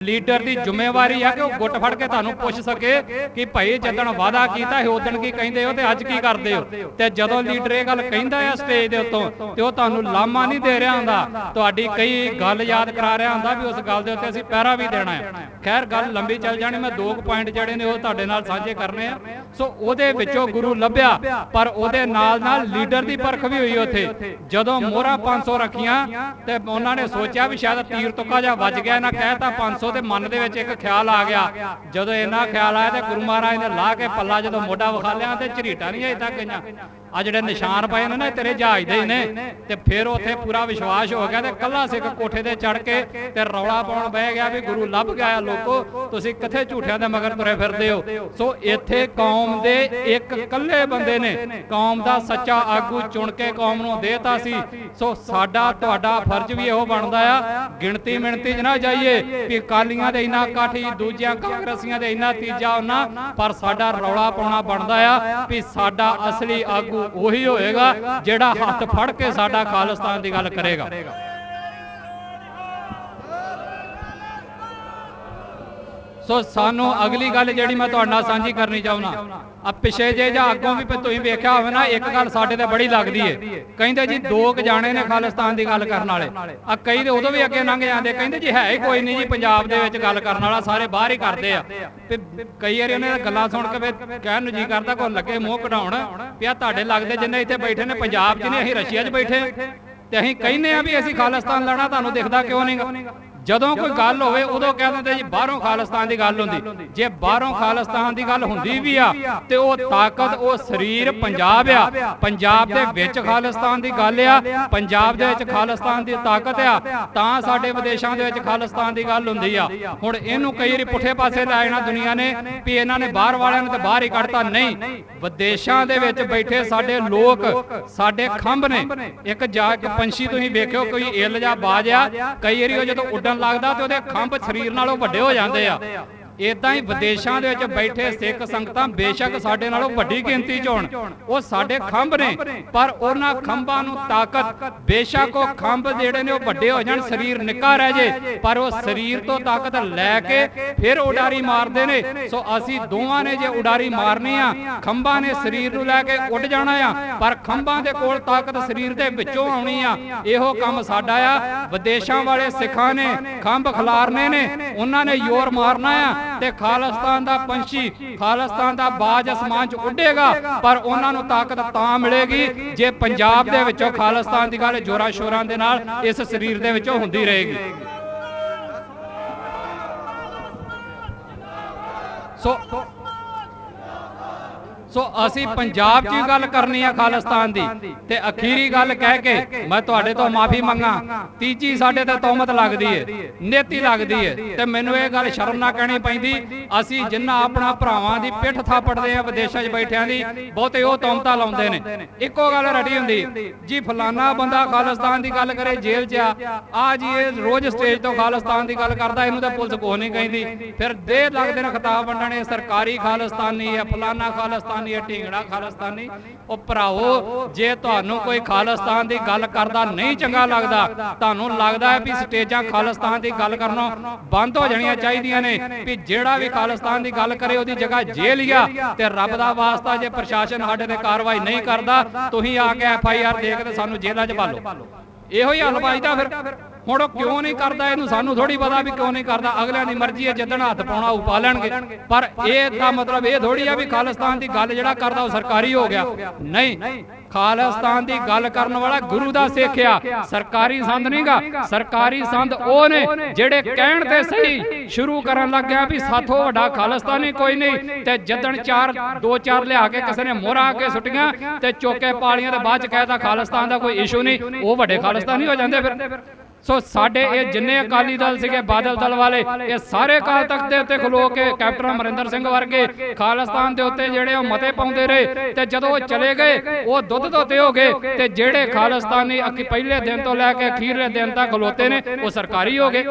Leader ਦੀ ਜ਼ਿੰਮੇਵਾਰੀ ਆ ਕਿ ਉਹ ਗੁੱਟ ਫੜ ਕੇ ਤੁਹਾਨੂੰ ਪੁੱਛ ਸਕੇ ਕਿ ਭਾਈ ਜਦੋਂ ਵਾਅਦਾ ਕੀਤਾ ਹੈ ਉਦੋਂ ਕੀ ਕਹਿੰਦੇ ਹੋ ਤੇ ਅੱਜ ਕੀ ਕਰਦੇ ਹੋ? ਤੇ ਜਦੋਂ ਲੀਡਰ ਇਹ ਗੱਲ ਕਹਿੰਦਾ ਆ ਸਟੇਜ ਦੇ ਉੱਤੋਂ ਤੇ ਉਹ ਤੁਹਾਨੂੰ ਲਾਮਾ ਨਹੀਂ ਦੇ ਰਿਹਾ ਹੁੰਦਾ, ਤੁਹਾਡੀ ਕਈ ਗੱਲ ਯਾਦ ਕਰਾ ਰਿਹਾ ਹੁੰਦਾ ਵੀ ਉਸ ਗੱਲ ਦੇ ਉੱਤੇ ਅਸੀਂ ਪਹਿਰਾ ਵੀ ਦੇਣਾ ਹੈ ਖੈਰ, ਗੱਲ ਲੰਬੀ ਚੱਲ ਜਾਣੀ, ਮੈਂ ਦੋ ਕੁ ਪੁਆਇੰਟ ਜਿਹੜੇ ਨੇ ਉਹ ਤੁਹਾਡੇ ਨਾਲ ਸਾਂਝੇ ਕਰਨੇ ਆ। ਸੋ ਉਹਦੇ ਵਿੱਚੋਂ ਗੁਰੂ ਲੱਭਿਆ, ਪਰ ਉਹਦੇ ਨਾਲ ਨਾਲ ਲੀਡਰ ਦੀ ਪਰਖ ਵੀ ਹੋਈ ਉੱਥੇ। ਜਦੋਂ ਮੋਹਰਾਂ 500 ਰੱਖੀਆਂ ਤੇ ਉਹਨਾਂ ਨੇ ਸੋਚਿਆ ਵੀ ਸ਼ਾਇਦ ਤੀਰ ਤੁੱਕਾ ਜਾਂ ਵੱਜ ਗਿਆ ਇਹਨਾਂ ਕਹਿਤਾ 500 ਉਹਦੇ ਮਨ ਦੇ ਵਿੱਚ ਇੱਕ ਖਿਆਲ ਆ ਗਿਆ। ਜਦੋਂ ਇਹਨਾਂ ਖਿਆਲ ਆਇਆ ਤੇ ਗੁਰੂ ਮਹਾਰਾਜ ਨੇ ਲਾ ਕੇ ਪੱਲਾ ਜਦੋਂ ਮੋਢਾ ਵਿਖਾ ਲਿਆ ਤੇ ਝਰੀਟਾਂ ਨਹੀਂ ਅਜੇ ਤੱਕ ਗਈਆਂ ਆ ਜਿਹੜੇ ਨਿਸ਼ਾਨ ਪਏ ਨੇ ਨਾ ਤੇਰੇ ਜਹਾਜ਼ ਦੇ ਨੇ। ਤੇ ਫਿਰ ਉੱਥੇ ਪੂਰਾ ਵਿਸ਼ਵਾਸ ਹੋ ਗਿਆ ਤੇ ਕੱਲਾ ਸਿੱਖ ਕੋਠੇ ਤੇ ਚੜ ਕੇ ਤੇ ਰੌਲਾ ਪਾਉਣ ਬਹਿ ਗਿਆ ਵੀ ਗੁਰੂ ਲੱਭ ਗਿਆ ਲੋਕੋ, ਤੁਸੀਂ ਕਿੱਥੇ ਝੂਠਿਆਂ ਦੇ ਮਗਰ ਤੁਰੇ ਫਿਰਦੇ ਹੋ? ਸੋ ਇੱਥੇ ਕੌਮ ਦੇ ਇੱਕ ਕੱਲੇ ਬੰਦੇ ਨੇ, ਕੌਮ ਦਾ ਸੱਚਾ ਆਗੂ ਚੁਣ ਕੇ ਕੌਮ ਨੂੰ ਦੇਤਾ ਸੀ। ਸੋ ਸਾਡਾ, ਤੁਹਾਡਾ ਫਰਜ਼ ਵੀ ਇਹੋ ਬਣਦਾ ਆ, ਗਿਣਤੀ ਮਿਣਤੀ 'ਚ ਨਾ ਜਾਈਏ ਵੀ ਅਕਾਲੀਆਂ ਦੇ ਇੰਨਾ ਇਕੱਠ ਦੂਜਿਆਂ ਕਾਂਗਰਸੀਆਂ ਦੇ ਇੰਨਾ ਤੀਜਾ ਉਹਨਾਂ ਪਰ ਸਾਡਾ ਰੌਲਾ ਪਾਉਣਾ ਬਣਦਾ ਆ ਵੀ ਸਾਡਾ ਅਸਲੀ ਆਗੂ ਉਹੀ ਹੋਏਗਾ ਜਿਹੜਾ ਹੱਥ ਫੜ ਕੇ ਸਾਡਾ ਖਾਲਿਸਤਾਨ ਦੀ ਗੱਲ ਕਰੇਗਾ। ਸੋ ਸਾਨੂੰ ਅਗਲੀ ਗੱਲ ਜਿਹੜੀ ਮੈਂ ਤੁਹਾਡੇ ਨਾਲ ਸਾਂਝੀ ਕਰਨੀ ਚਾਹੁੰਦਾ ਆ ਪਿਛੇ ਜੇ ਜਾਂ ਅੱਗੋਂ ਵੀ ਤੁਸੀਂ ਵੇਖਿਆ ਹੋਵੇ ਨਾ, ਇੱਕ ਗੱਲ ਸਾਡੇ ਤੇ ਬੜੀ ਲੱਗਦੀ ਏ। ਕਹਿੰਦੇ ਜੀ ਦੋ ਕ ਜਾਣੇ ਨੇ ਖਾਲਿਸਤਾਨ ਦੀ ਗੱਲ ਕਰਨ ਵਾਲੇ। ਆ ਕਈ ਤੇ ਉਦੋਂ ਵੀ ਅੱਗੇ ਲੰਘ ਜਾਂਦੇ, ਕਹਿੰਦੇ ਜੀ ਹੈ ਹੀ ਕੋਈ ਨਹੀਂ ਜੀ, ਪੰਜਾਬ ਦੇ ਵਿੱਚ ਗੱਲ ਕਰਨ ਵਾਲਾ, ਸਾਰੇ ਬਾਹਰ ਹੀ ਕਰਦੇ ਆ। ਤੇ ਕਈ ਵਾਰੀ ਉਹਨਾਂ ਦੀਆਂ ਗੱਲਾਂ ਸੁਣ ਕੇ ਫਿਰ ਕਹਿਣ ਨੂੰ ਜੀ ਕਰਦਾ, ਕੋਈ ਲੱਗੇ ਮੂੰਹ ਕਢਾਉਣ ਵੀ ਤੁਹਾਡੇ ਲੱਗਦੇ ਜਿੰਨੇ ਇੱਥੇ ਬੈਠੇ ਨੇ, ਪੰਜਾਬ 'ਚ ਨਹੀਂ, ਅਸੀਂ ਰਸ਼ੀਆ 'ਚ ਬੈਠੇ। ਤੇ ਅਸੀਂ ਕਹਿੰਦੇ ਆ ਵੀ ਅਸੀਂ ਖਾਲਿਸਤਾਨ ਲੈਣਾ ਤੁਹਾਨੂੰ ਦਿਖਦਾ ਕਿਉਂ ਨਹੀਂਗਾ ਜਦੋਂ ਕੋਈ ਗੱਲ ਹੋਵੇ ਉਦੋਂ ਕਹਿ ਦਿੰਦੇ ਜੀ ਬਾਹਰੋਂ ਖਾਲਿਸਤਾਨ ਦੀ ਗੱਲ ਹੁੰਦੀ ਜੇ ਬਾਹਰੋਂ ਖਾਲਿਸਤਾਨ ਦੀ ਗੱਲ ਹੁੰਦੀ ਵੀ ਆ ਤੇ ਉਹ ਤਾਕਤ ਉਹ ਸਰੀਰ ਪੰਜਾਬ ਆ ਪੰਜਾਬ ਦੇ ਵਿੱਚ ਖਾਲਿਸਤਾਨ ਦੀ ਗੱਲ ਆ ਪੰਜਾਬ ਦੇ ਵਿੱਚ ਖਾਲਿਸਤਾਨ ਦੀ ਤਾਕਤ ਆ ਤਾਂ ਸਾਡੇ ਵਿਦੇਸ਼ਾਂ ਦੇ ਵਿੱਚ ਖਾਲਿਸਤਾਨ ਦੀ ਗੱਲ ਹੁੰਦੀ ਆ ਹੁਣ ਇਹਨੂੰ ਕਈ ਵਾਰੀ ਪੁੱਠੇ ਪਾਸੇ ਲੈ ਜਾਣਾ ਦੁਨੀਆ ਨੇ ਵੀ ਇਹਨਾਂ ਨੇ ਬਾਹਰ ਵਾਲਿਆਂ ਨੂੰ ਤੇ ਬਾਹਰ ਹੀ ਕੱਢਤਾ ਨਹੀਂ ਵਿਦੇਸ਼ਾਂ ਦੇ ਵਿੱਚ ਬੈਠੇ ਸਾਡੇ ਲੋਕ ਸਾਡੇ ਖੰਭ ਨੇ ਇੱਕ ਜਾ ਇੱਕ ਪੰਛੀ ਤੁਸੀਂ ਵੇਖਿਓ ਕੋਈ ਇੱਲ ਜਾਂ ਬਾਜ ਆ ਕਈ ਵਾਰੀ ਉਹ ਜਦੋਂ ਉੱਡਣ ਲੱਗਦਾ ਤੇ ਉਹਦੇ ਖੰਭ ਸਰੀਰ ਨਾਲੋਂ ਵੱਡੇ ਹੋ ਜਾਂਦੇ ਆ। ਇਦਾਂ ਹੀ ਵਿਦੇਸ਼ਾਂ ਦੇ ਵਿੱਚ ਬੈਠੇ ਸਿੱਖ ਸੰਗਤਾਂ ਬੇਸ਼ੱਕ ਸਾਡੇ ਨਾਲੋਂ ਵੱਡੀ ਗਿਣਤੀ 'ਚ ਹੋਣ। ਉਹ ਸਾਡੇ ਖੰਭ ਨੇ, ਪਰ ਉਹਨਾਂ ਖੰਭਾਂ ਨੂੰ ਤਾਕਤ, ਬੇਸ਼ੱਕ ਉਹ ਖੰਭ ਜਿਹੜੇ ਨੇ ਉਹ ਵੱਡੇ ਹੋ ਜਾਣ, ਸਰੀਰ ਨਿੱਕਾ ਰਹਿ ਜੇ, ਪਰ ਉਹ ਸਰੀਰ ਤੋਂ ਤਾਕਤ ਲੈ ਕੇ ਫਿਰ ਉਡਾਰੀ ਮਾਰਦੇ ਨੇ। ਸੋ ਅਸੀਂ ਦੋਵਾਂ ਨੇ ਜੇ ਉਡਾਰੀ ਮਾਰਨੀ ਆ, ਖੰਭਾਂ ਨੇ ਸਰੀਰ ਨੂੰ ਲੈ ਕੇ ਉੱਡ ਜਾਣਾ ਆ, ਪਰ ਖੰਭਾਂ ਦੇ ਕੋਲ ਤਾਕਤ ਸਰੀਰ ਦੇ ਵਿੱਚੋਂ ਆਉਣੀ ਆ। ਇਹੋ ਕੰਮ ਸਾਡਾ ਆ। ਵਿਦੇਸ਼ਾਂ ਵਾਲੇ ਸਿੱਖਾਂ ਨੇ ਖੰਭ ਖਿਲਾਰਨੇ ਨੇ, ਉਹਨਾਂ ਨੇ ਯੋਰ ਮਾਰਨਾ ਆ। ਤੇ ਖਾਲਿਸਤਾਨ ਦਾ ਪੰਛੀ, ਖਾਲਿਸਤਾਨ ਦਾ ਬਾਜ ਅਸਮਾਨ 'ਚ ਉੱਡੇਗਾ, ਪਰ ਉਹਨਾਂ ਨੂੰ ਤਾਕਤ ਤਾਂ ਮਿਲੇਗੀ ਜੇ ਪੰਜਾਬ ਦੇ ਵਿੱਚੋਂ ਖਾਲਿਸਤਾਨ ਦੀ ਗੱਲ ਜੋਰਾ ਸ਼ੋਰਾਂ ਦੇ ਨਾਲ ਇਸ ਸਰੀਰ ਦੇ ਵਿੱਚੋਂ ਹੁੰਦੀ ਰਹੇਗੀ। ਸੋ ਸੋ ਅਸੀਂ ਪੰਜਾਬ 'ਚ ਗੱਲ ਕਰਨੀ ਆ ਖਾਲਿਸਤਾਨ ਦੀ ਤੇ ਅਖੀਰੀ ਗੱਲ ਕਹਿ ਕੇ ਮੈਂ ਤੁਹਾਡੇ ਤੋਂ ਮਾਫੀ ਮੰਗਾ। ਤੀਜੀ ਸਾਡੇ ਤੇ ਤੋਮਤ ਲੱਗਦੀ ਏ। ਨੇਤੀ ਲੱਗਦੀ ਏ। ਤੇ ਮੈਨੂੰ ਇਹ ਗੱਲ ਸ਼ਰਮ ਨਾ ਕਹਿਣੀ ਪੈਂਦੀ। ਅਸੀਂ ਜਿੰਨਾ ਆਪਣਾ ਭਰਾਵਾਂ ਦੀ ਪਿੱਠ ਥਾਪੜਦੇ ਆ ਵਿਦੇਸ਼ਾਂ 'ਚ ਬੈਠਿਆਂ ਦੀ ਬਹੁਤੇ ਉਹ ਤੋਮਤਾਂ ਲਾਉਂਦੇ ਨੇ। ਇੱਕੋ ਗੱਲ ਰਟੀ ਹੁੰਦੀ। ਜੀ ਫਲਾਨਾ ਬੰਦਾ ਖਾਲਿਸਤਾਨ ਦੀ ਗੱਲ ਕਰੇ ਜੇਲ੍ਹ 'ਚ ਆ। ਆ। ਜੀ ਇਹ ਰੋਜ਼ ਸਟੇਜ ਤੋਂ ਖਾਲਿਸਤਾਨ ਦੀ ਗੱਲ ਕਰਦਾ ਇਹਨੂੰ ਤਾਂ ਪੁਲਿਸ ਕੋਹ ਨਹੀਂ ਕਹਿੰਦੀ ਫਿਰ ਦੇ ਲੱਗਦੇ ਨੇ ਖਿਤਾਬ ਵੰਡਣੇ ਸਰਕਾਰੀ ਖਾਲਿਸਤਾਨੀ ਹੈ ਫਲਾਨਾ ਖਾਲਿਸਤਾਨੀ ਹੈ ਢੀਂਗੜਾ ਖਾਲਿਸਤਾਨੀ। ਉਹ ਭਰਾਵੋ ਜੇ ਤੁਹਾਨੂੰ ਕੋਈ ਖਾਲਿਸਤਾਨ ਦੀ ਗੱਲ ਕਰਦਾ ਨਹੀਂ ਚੰਗਾ ਲੱਗਦਾ ਤੁਹਾਨੂੰ ਲੱਗਦਾ ਹੈ ਵੀ ਸਟੇਜਾਂ ਖਾਲਿਸਤਾਨ ਦੀ ਗੱਲ ਕਰਨੋਂ ਬੰਦ ਹੋ ਜਾਣੀਆਂ ਚਾਹੀਦੀਆਂ ਨੇ। ਵੀ ਜਿਹੜਾ ਵੀ ਖਾਲਿਸਤਾਨ ਦੀ ਗੱਲ ਕਰੇ ਉਹਦੀ ਜਗ੍ਹਾ ਜੇਲ੍ਹ ਹੀ ਆ ਤੇ ਰੱਬ ਦਾ ਵਾਸਤਾ ਜੇ ਪ੍ਰਸ਼ਾਸਨ ਸਾਡੇ ਤੇ ਕਾਰਵਾਈ ਨਹੀਂ ਕਰਦਾ ਤੁਸੀਂ ਆ ਕੇ ਐਫ ਆਈ ਆਰ ਦੇ ਕੇ ਸਾਨੂੰ ਜੇਲ੍ਹਾਂ 'ਚ ਪਾਲੋ ਇਹੋ ਹੀ ਹੱਲ ਪਾਈਦਾ ਫਿਰ। ਹੁਣ ਉਹ ਕਿਉਂ ਨਹੀਂ ਕਰਦਾ? ਇਹਨੂੰ ਸਾਨੂੰ ਥੋੜੀ ਪਤਾ ਵੀ ਕਿਉਂ ਨਹੀਂ ਕਰਦਾ। ਅਗਲਿਆਂ ਦੀ ਮਰਜ਼ੀ ਹੈ ਜਿੱਦਣ ਹੱਥ ਪਾਉਣਾ ਉਹ ਪਾ ਲੈਣਗੇ। ਪਰ ਇਹ ਤਾਂ ਮਤਲਬ ਇਹ ਥੋੜੀ ਆ ਵੀ ਖਾਲਿਸਤਾਨ ਦੀ ਗੱਲ ਜਿਹੜਾ ਕਰਦਾ ਉਹ ਸਰਕਾਰੀ ਹੋ ਗਿਆ। ਨਹੀਂ, ਖਾਲਿਸਤਾਨ ਦੀ ਗੱਲ ਕਰਨ ਵਾਲਾ ਗੁਰੂ ਦਾ ਸਿੱਖ ਸਰਕਾਰੀ ਸੰਤ ਨਹੀਂਗਾ। ਸਰਕਾਰੀ ਸੰਤ ਉਹ ਨੇ ਜਿਹੜੇ ਕਹਿਣ ਤੇ ਸਹੀ ਸ਼ੁਰੂ ਕਰਨ ਲੱਗਿਆ ਵੀ ਸਾਥੋਂ ਵੱਡਾ ਖਾਲਿਸਤਾਨੀ ਕੋਈ ਨਹੀਂ। ਤੇ ਜਦਣ ਚਾਰ, ਦੋ ਚਾਰ ਲਿਆ ਕੇ ਕਿਸੇ ਨੇ ਮੋਹਰਾਂ ਕੇ ਸੁੱਟੀਆਂ ਤੇ ਚੋਕੇ ਪਾਲੀਆਂ ਤੇ ਬਾਅਦ ਚ ਕਹਿਤਾ ਖਾਲਿਸਤਾਨ ਦਾ ਕੋਈ ਇਸ਼ੂ ਨਹੀਂ। ਉਹ ਵੱਡੇ ਖਾਲਿਸਤਾਨੀ ਹੋ ਜਾਂਦੇ ਫਿਰ। ਸੋ ਸਾਡੇ ਇਹ ਜਿੰਨੇ ਅਕਾਲੀ ਦਲ ਸੀਗੇ ਬਾਦਲ ਦਲ ਵਾਲੇ ਇਹ ਸਾਰੇ ਅਕਾਲ ਤਖਤ ਦੇ ਉੱਤੇ ਖਲੋ ਕੇ ਕੈਪਟਨ ਅਮਰਿੰਦਰ ਸਿੰਘ ਵਰਗੇ ਖਾਲਿਸਤਾਨ ਦੇ ਉੱਤੇ ਜਿਹੜੇ ਉਹ ਮਤੇ ਪਾਉਂਦੇ ਰਹੇ ਤੇ ਜਦੋਂ ਉਹ ਚਲੇ ਗਏ ਉਹ ਦੁੱਧ ਧੋਤੇ ਹੋ ਗਏ ਤੇ ਜਿਹੜੇ ਖਾਲਿਸਤਾਨੀ ਅਕੀ ਪਹਿਲੇ ਦਿਨ ਤੋਂ ਲੈ ਕੇ ਅਖੀਰਲੇ ਦਿਨ ਤੱਕ ਖਲੋਤੇ ਨੇ ਉਹ ਸਰਕਾਰੀ ਹੋ ਗਏ।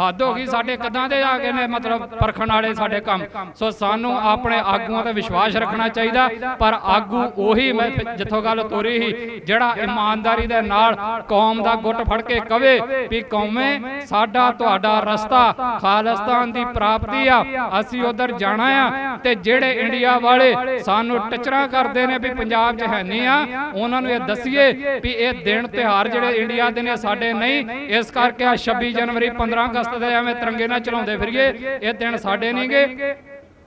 ਹੱਦ ਹੋ ਗਈ ਸਾਡੇ ਕਦਾਂ ਦੇ ਆ ਗਏ ਨੇ ਮਤਲਬ ਪਰਖਣ ਵਾਲੇ ਸਾਡੇ ਕੰਮ। ਸੋ ਸਾਨੂੰ ਆਪਣੇ ਆਗੂਆਂ ਤੇ ਵਿਸ਼ਵਾਸ ਰੱਖਣਾ ਚਾਹੀਦਾ ਪਰ ਆਗੂ ਉਹੀ ਮੈਂ ਜਿੱਥੋਂ ਗੱਲ ਤੋਰੀ ਸੀ ਜਿਹੜਾ ਇਮਾਨਦਾਰੀ ਦੇ ਨਾਲ ਕੌਮ ਦਾ ਗੁੱਟ ਫੜ ਕੇ ਕਵੇ ਵੀ ਕੌਮੇ ਸਾਡਾ ਤੁਹਾਡਾ ਰਸਤਾ ਖਾਲਿਸਤਾਨ ਦੀ ਪ੍ਰਾਪਤੀ ਆ। ਅਸੀਂ ਉਧਰ ਜਾਣਾ ਆ ਤੇ ਜਿਹੜੇ ਇੰਡੀਆ ਵਾਲੇ ਸਾਨੂੰ ਟਚਰਾ ਕਰਦੇ ਨੇ ਵੀ ਪੰਜਾਬ 'ਚ ਹੈ ਨਹੀਂ ਆ ਉਹਨਾਂ ਨੂੰ ਇਹ ਦੱਸੀਏ ਵੀ ਇਹ ਦਿਨ ਤਿਉਹਾਰ ਜਿਹੜੇ ਇੰਡੀਆ ਦੇ ਨੇ ਸਾਡੇ ਨਹੀਂ ਇਸ ਕਰਕੇ ਆ 26 ਜਨਵਰੀ 15 ਅਗਸਤ ਦੇ ਐਵੇਂ ਤਿਰੰਗੇ ਨਾਲ ਚਲਾਉਂਦੇ ਫਿਰੀਏ। ਇਹ ਦਿਨ ਸਾਡੇ ਨਹੀਂਗੇ।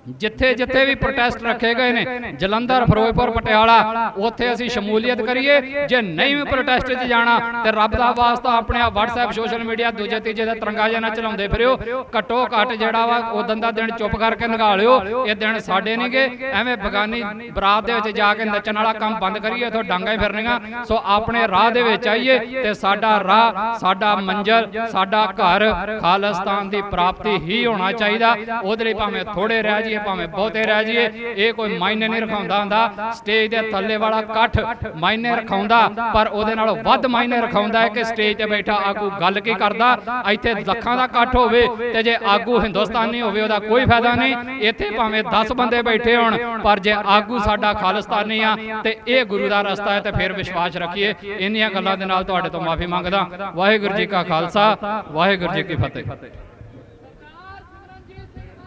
ਜਿੱਥੇ ਜਿੱਥੇ ਵੀ ਪ੍ਰੋਟੈਸਟ ਰੱਖੇ ਗਏ ਨੇ ਜਲੰਧਰ ਫਿਰੋਜ਼ਪੁਰ ਪਟਿਆਲਾ ਉੱਥੇ ਅਸੀਂ ਸ਼ਮੂਲੀਅਤ ਕਰੀਏ ਜੇ ਨਹੀਂ ਵੀ ਪ੍ਰੋਟੈਸਟ 'ਚ ਜਾਣਾ ਤੇ ਰੱਬ ਦਾ ਵਾਸਤਾ ਆਪਣੇ ਆ WhatsApp ਸੋਸ਼ਲ ਮੀਡੀਆ ਦੂਜੇ ਤੀਜੇ ਦਾ ਤਿਰੰਗਾ ਜਿਹਾ ਨਾ ਚਲਾਉਂਦੇ ਫਿਰਿਓ ਘੱਟੋ ਘੱਟ ਜਿਹੜਾ ਵਾ ਉਦੋਂ ਦਾ ਦਿਨ ਚੁੱਪ ਕਰਕੇ ਨਿਗਾਹ ਲਿਓ ਇਹ ਦਿਨ ਸਾਡੇ ਨਹੀਂਗੇ ਐਵੇਂ ਬਗਾਨੀ ਬਰਾਤ ਦੇ ਵਿੱਚ ਜਾ ਕੇ ਨੱਚਣ ਵਾਲਾ ਕੰਮ ਬੰਦ ਕਰੀਏ ਇਥੋਂ ਡਾਂਗਾ ਹੀ ਫਿਰਨੀਆਂ ਸੋ ਆਪਣੇ ਰਾਹ ਦੇ ਵਿੱਚ ਆਈਏ ਤੇ ਸਾਡਾ ਰਾਹ ਸਾਡਾ ਮੰਜ਼ਲ ਸਾਡਾ ਘਰ ਖਾਲਿਸਤਾਨ ਦੀ ਪ੍ਰਾਪਤੀ ਹੀ ਹੋਣਾ ਚਾਹੀਦਾ ਉਹਦੇ ਲਈ ਭਾਵੇਂ ਥੋੜੇ ਰਹਿ ਜਾਈਏ ਭਾਵੇਂ ਬਹੁਤੇ ਰਹਿ ਜਾਈਏ। ਇਹ ਕੋਈ ਮਾਇਨੇ ਨਹੀਂ ਰਖਾਉਂਦਾ ਹੁੰਦਾ। ਸਟੇਜ ਦੇ ਥੱਲੇ ਵਾਲਾ ਇਕੱਠ ਮਾਇਨੇ ਰਖਾਉਂਦਾ। ਪਰ ਉਹਦੇ ਨਾਲੋਂ ਵੱਧ ਮਾਇਨੇ ਰਖਾਉਂਦਾ ਹੈ ਕਿ ਸਟੇਜ ਤੇ ਬੈਠਾ ਆਗੂ ਗੱਲ ਕੀ ਕਰਦਾ? ਇੱਥੇ ਲੱਖਾਂ ਦਾ ਇਕੱਠ ਹੋਵੇ ਤੇ ਜੇ ਆਗੂ ਹਿੰਦੁਸਤਾਨੀ ਹੋਵੇ ਉਹਦਾ ਕੋਈ ਫਾਇਦਾ ਨਹੀਂ। ਇੱਥੇ ਭਾਵੇਂ 10 ਬੰਦੇ ਬੈਠੇ ਹੋਣ ਪਰ ਜੇ ਆਗੂ ਸਾਡਾ ਖਾਲਿਸਤਾਨੀ ਆ ਤੇ ਇਹ ਗੁਰੂ ਦਾ ਰਸਤਾ ਹੈ ਤੇ ਫਿਰ ਵਿਸ਼ਵਾਸ ਰੱਖੀਏ। ਇੰਨੀਆਂ ਗੱਲਾਂ ਦੇ ਨਾਲ ਤੁਹਾਡੇ ਤੋਂ ਮਾਫੀ ਮੰਗਦਾ। ਵਾਹਿਗੁਰੂ ਜੀ ਕਾ ਖਾਲਸਾ ਵਾਹਿਗੁਰੂ ਜੀ ਕੀ ਫਤਿਹ।